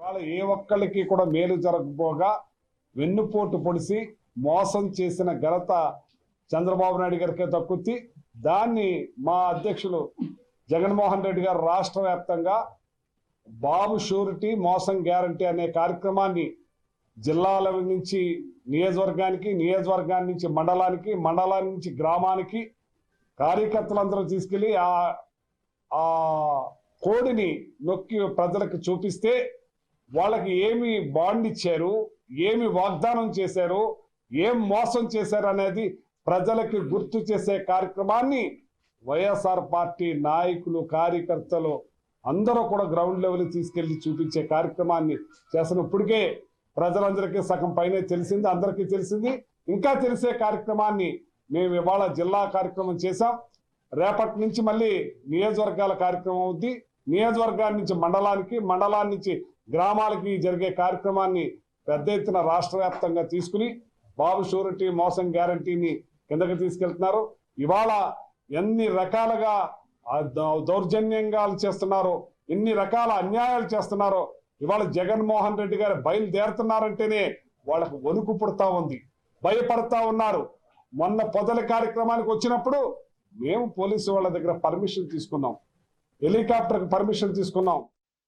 వాళ్ళ ఏ ఒక్కళ్ళకి కూడా మేలు జరగబోగా వెన్నుపోటు పొడిసి మోసం చేసిన ఘనత చంద్రబాబు నాయుడు గారికే దక్కుద్ది. దాన్ని మా అధ్యక్షులు జగన్మోహన్ రెడ్డి గారు రాష్ట్ర వ్యాప్తంగా బాబు షూరిటీ మోసం గ్యారంటీ అనే కార్యక్రమాన్ని జిల్లాల నుంచి నియోజకవర్గానికి నియోజకవర్గాన్ని నుంచి మండలానికి మండలాల నుంచి గ్రామానికి కార్యకర్తలందరూ తీసుకెళ్ళి ఆ కోడిని నొక్కి ప్రజలకు చూపిస్తే వాళ్ళకి ఏమి బాండ్ ఇచ్చారు? ఏమి వాగ్దానం చేశారు? ఏం మోసం చేశారు అనేది ప్రజలకి గుర్తు చేసే కార్యక్రమాన్ని వైఎస్ఆర్ పార్టీ నాయకులు కార్యకర్తలు అందరూ కూడా గ్రౌండ్ లెవెల్ తీసుకెళ్ళి చూపించే కార్యక్రమాన్ని చేసినప్పటికే ప్రజలందరికీ సగం పైనే తెలిసింది అందరికీ తెలిసింది. ఇంకా తెలిసే కార్యక్రమాన్ని మేము ఇవాళ జిల్లా కార్యక్రమం చేశాం. రేపటి నుంచి మళ్ళీ నియోజకవర్గాల కార్యక్రమం అవుద్ది. నియోజకవర్గాల నుంచి మండలానికి మండలాన్ని నుంచి గ్రామాలకి జరిగే కార్యక్రమాన్ని పెద్ద ఎత్తున రాష్ట్ర వ్యాప్తంగా తీసుకుని బాబు షూరిటీ మోసం గ్యారంటీని కిందకి తీసుకెళ్తున్నారు. ఇవాళ ఎన్ని రకాలుగా దౌర్జన్యంగాలు దౌ- చేస్తున్నారో ఎన్ని రకాల అన్యాయాలు చేస్తున్నారో ఇవాళ జగన్మోహన్ రెడ్డి గారు బయలుదేరుతున్నారంటేనే వాళ్ళకు వణుకు పుడతా ఉంది భయపడతా ఉన్నారు. మొన్న పొదల కార్యక్రమానికి వచ్చినప్పుడు మేము పోలీసు వాళ్ళ దగ్గర పర్మిషన్ తీసుకున్నాం హెలికాప్టర్ పర్మిషన్ తీసుకున్నాం.